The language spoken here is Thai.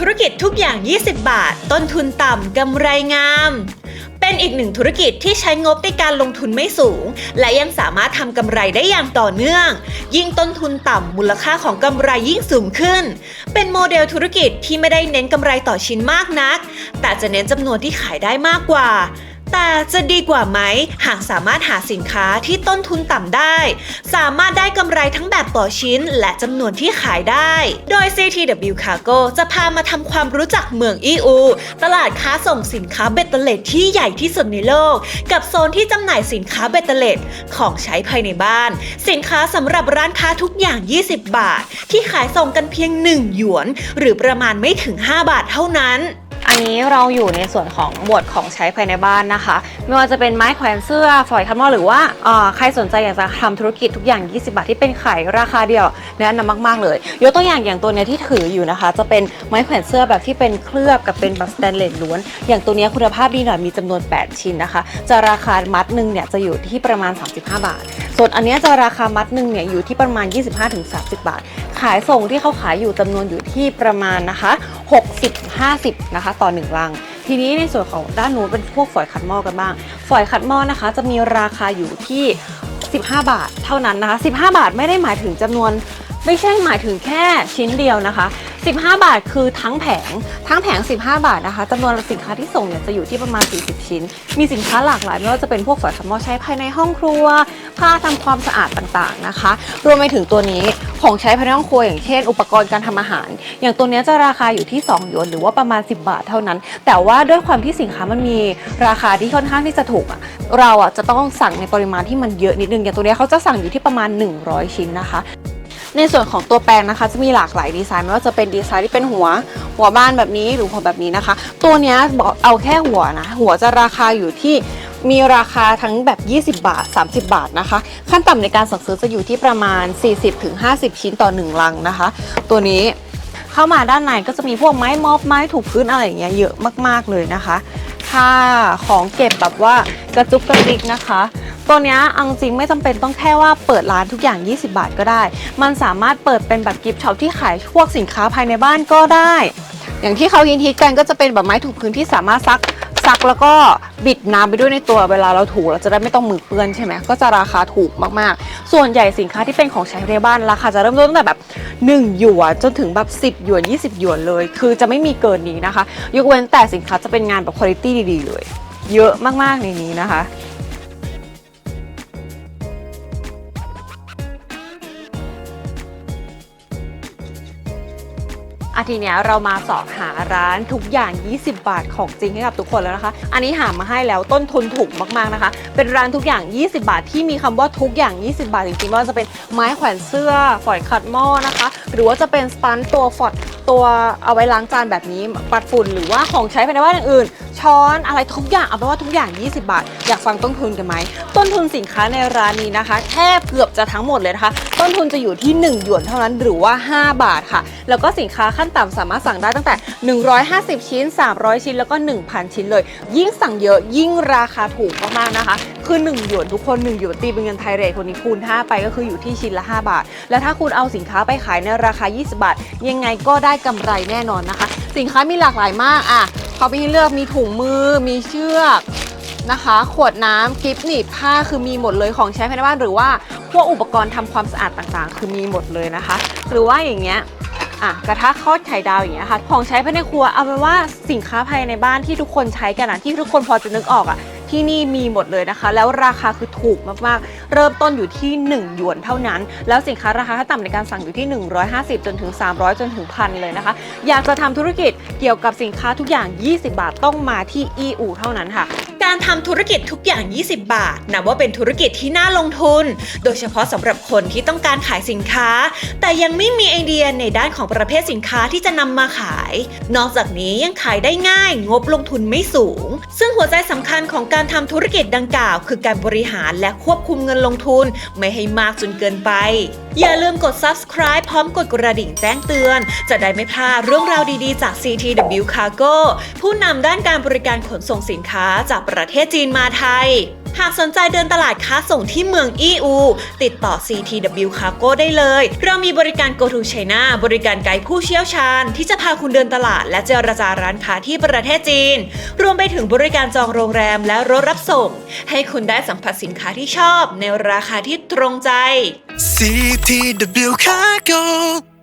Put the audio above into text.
ธุรกิจทุกอย่าง 20 บาท ต้นทุนต่ำกำไรงาม เป็นอีกหนึ่งธุรกิจที่ใช้งบในการลงทุนไม่สูง และยังสามารถทำกำไรได้อย่างต่อเนื่อง ยิ่งต้นทุนต่ำมูลค่าของกำไรยิ่งสูงขึ้น เป็นโมเดลธุรกิจที่ไม่ได้เน้นกำไรต่อชิ้นมากนัก แต่จะเน้นจำนวนที่ขายได้มากกว่า แต่จะดีกว่าไหม หากสามารถหาสินค้าที่ต้นทุนต่ำได้ สามารถได้กำไรทั้งแบบต่อชิ้นและจำนวนที่ขายได้ โดย CTW Cargo จะพามาทำความรู้จักเมืองอีูตลาดค้าส่งสินค้าเบตเตอร์เลตที่ใหญ่ที่สุดในโลก กับโซนที่จำหน่ายสินค้าเบตเตอร์เลตของใช้ภายในบ้าน สินค้าสำหรับร้านค้าทุกอย่าง 20 บาท ที่ขายส่งกันเพียง 1 หยวน หรือประมาณไม่ถึง 5 บาทเท่านั้น อันนี้เราอยู่ในส่วนของหมวดของใช้ภายในบ้านนะคะ ไม่ว่าจะเป็นไม้แขวนเสื้อฝอยคันมอหรือว่าใครสนใจอยากจะทำธุรกิจทุกอย่าง 20 บาทที่เป็นขายราคาเดียวแนะนำมาก ๆ เลย ยกตัวอย่างอย่างตัวเนี้ยที่ถืออยู่นะคะ จะเป็นไม้แขวนเสื้อแบบที่เป็นเคลือบกับเป็นแบบสแตนเลสล้วน อย่างตัวเนี้ยคุณภาพดีหน่อยมีจำนวน 8 ชิ้นนะคะ จะราคามัดหนึ่งเนี่ยจะอยู่ที่ประมาณ 35 บาท ส่วนอันเนี้ยจะราคามัดหนึ่งเนี่ยอยู่ที่ประมาณ 25-30 บาท ขายส่งที่เขาขายอยู่จำนวนอยู่ที่ประมาณนะคะ 60-50 นะคะ ต่อหนึ่งลัง ทีนี้ในส่วนของด้านนู้นเป็นพวกฝอยขัดหม้อกันบ้าง ฝอยขัดหม้อนะคะ จะมีราคาอยู่ที่ 15 บาทเท่านั้นนะคะ 15 บาทไม่ได้หมายถึงจำนวน ไม่ใช่หมายถึงแค่ชิ้นเดียวนะคะ 15 บาทคือทั้งแผง ทั้งแผง 15 บาทนะคะจำนวนสินค้าที่ส่งเนี่ยจะอยู่ที่ประมาณ 40 ชิ้น มีสินค้าหลากหลายไม่ว่าจะเป็นพวกฝอยขัดหม้อใช้ภายในห้องครัว ผ้าทำความสะอาดต่างๆนะคะ รวมไปถึงตัวนี้ของใช้ภายในห้องครัวอย่างเช่น อุปกรณ์การทำอาหาร อย่างตัวนี้จะราคาอยู่ที่ 2 หยวนหรือว่าประมาณ 10 บาทเท่านั้น แต่ว่าด้วยความที่สินค้ามันมีราคาที่ค่อนข้างที่จะถูกอะเราอะจะต้องสั่งในปริมาณที่มันเยอะนิดนึงอย่างตัวนี้เขาจะสั่งอยู่ที่ประมาณ 100 ชิ้นนะคะ ในส่วนของตัวแปรงนะคะ จะมีหลากหลายดีไซน์ไม่ว่าจะเป็นดีไซน์ที่เป็นหัว หัวบ้านแบบนี้หรือหัวแบบนี้นะคะ ตัวนี้บอกเอาแค่หัวนะ หัวจะราคาอยู่ที่มีราคาทั้งแบบ 20 บาท 30 บาทนะคะ ขั้นต่ำในการสั่งซื้อจะอยู่ที่ประมาณ 40-50 ชิ้นต่อ 1 ลังนะคะ ตัวนี้เข้ามาด้านในก็จะมีพวกไม้มอบไม้ถูกพื้นอะไรอย่างเงี้ยเยอะมากๆเลยนะคะ ค่าของเก็บแบบว่ากระจุกกระดิกนะคะ ตัวเนี้ยเอาจริงไม่จำเป็นต้องแค่ว่าเปิดร้านทุกอย่าง 20 บาทก็ได้ มันสามารถเปิดเป็นแบบกิฟต์ช็อปที่ขายพวกสินค้าภายในบ้านก็ได้ อย่างที่เขายินทีกันก็จะเป็นแบบไม้ถูพื้นที่สามารถซักซักแล้วก็บิดน้ำไปด้วยในตัวเวลาเราถูเราจะได้ไม่ต้องมือเปื้อนใช่ไหมก็จะราคาถูกมากๆ ส่วนใหญ่สินค้าที่เป็นของใช้ในบ้านราคาจะเริ่มต้นตั้งแต่แบบ1หยวนจนถึงแบบ10หยวน20หยวนเลย คือจะไม่มีเกินนี้นะคะ ยกเว้นแต่สินค้าจะเป็นงานแบบคุณภาพดีๆเลย เยอะมากๆในนี้นะคะ อาทีเนี้ยเรามาสอบหาร้านทุกอย่าง 20 บาทของจริงให้กับทุกคนแล้วนะคะ อันนี้หามาให้แล้วต้นทุนถูกมากๆนะคะ เป็นร้านทุกอย่าง 20 บาทที่มีคำว่าทุกอย่าง 20 บาทจริงๆไม่ว่าจะเป็นไม้แขวนเสื้อฝอยขัดหม้อนะคะ หรือว่าจะเป็นสปันตัวฟอดตัวเอาไว้ล้างจานแบบนี้ปัดฝุ่นหรือว่าของใช้ภายในบ้านอย่างอื่น ช้อนอะไรทุกอย่างเอาเป็นว่าทุกอย่าง 20 บาท อยากฟังต้นทุนกันไหม ต้นทุนสินค้าในร้านนี้นะคะแทบเกือบจะทั้งหมดเลยนะคะ ต้นทุนจะอยู่ที่ 1 หยวนเท่านั้นหรือว่า 5 บาทค่ะ แล้วก็สินค้าขั้นต่ำสามารถสั่งได้ตั้งแต่ 150 ชิ้น 300 ชิ้นแล้วก็ 1,000 ชิ้นเลย ยิ่งสั่งเยอะยิ่งราคาถูกมากๆนะคะ คือ 1 หยวนทุกคน 1 หยวนตีเป็นเงินไทยเรทคนนี้คูณ 5 ไปก็คืออยู่ที่ชิ้นละ 5 บาท แล้วถ้าคุณเอาสินค้าไปขายในราคา 20 บาท ยังไงก็ได้กำไรแน่นอนนะคะ สินค้ามีหลากหลายมากอะเขามีให้เลือกมีถุงมือมีเชือกนะคะ ขวดน้ำกิฟต์หนีบผ้าคือมีหมดเลยของใช้ภายในบ้านหรือว่าพวกอุปกรณ์ทำความสะอาดต่างๆ คือมีหมดเลยนะคะ หรือว่าอย่างเงี้ย อะกระทะทอดไข่ดาวอย่างเงี้ยค่ะ ของใช้ภายในครัวเอาเป็นว่าสินค้าภายในบ้านที่ทุกคนใช้กันอะที่ทุกคนพอจะนึกออกอะที่นี่มีหมดเลยนะคะ แล้วราคาคือถูกมากๆ เริ่มต้นอยู่ที่ 1 หยวนเท่านั้น แล้วสินค้าราคาขั้นต่ำในการสั่งอยู่ที่ 150 จนถึง 300 จนถึงพันเลยนะคะ อยากจะทำธุรกิจเกี่ยวกับสินค้าทุกอย่าง 20 บาทต้องมาที่ EU เท่านั้นค่ะ การทำธุรกิจทุกอย่าง 20 บาท นับว่าเป็นธุรกิจที่น่าลงทุน โดยเฉพาะสำหรับคนที่ต้องการขายสินค้า แต่ยังไม่มีไอเดียในด้านของประเภทสินค้าที่จะนำมาขาย นอกจากนี้ยังขายได้ง่าย งบลงทุนไม่สูง ซึ่งหัวใจสำคัญของการทำธุรกิจดังกล่าว คือการบริหารและควบคุมเงินลงทุน ไม่ให้มากจนเกินไป อย่าลืมกด subscribe พร้อมกดกระดิ่งแจ้งเตือน จะได้ไม่พลาดเรื่องราวดีๆ จาก CTW Cargo ผู้นำด้านการบริการขนส่งสินค้าจากประเทศจีนมาไทย หากสนใจเดินตลาดค้าส่งที่เมืองอีอู ติดต่อ CTW Cargo ได้เลย เรามีบริการ Go to China บริการไกด์ผู้เชี่ยวชาญ ที่จะพาคุณเดินตลาดและเจรจาร้านค้าที่ประเทศจีน รวมไปถึงบริการจองโรงแรมและรถรับส่ง ให้คุณได้สัมผัสสินค้าที่ชอบ ในราคาที่ตรงใจ CTW Cargo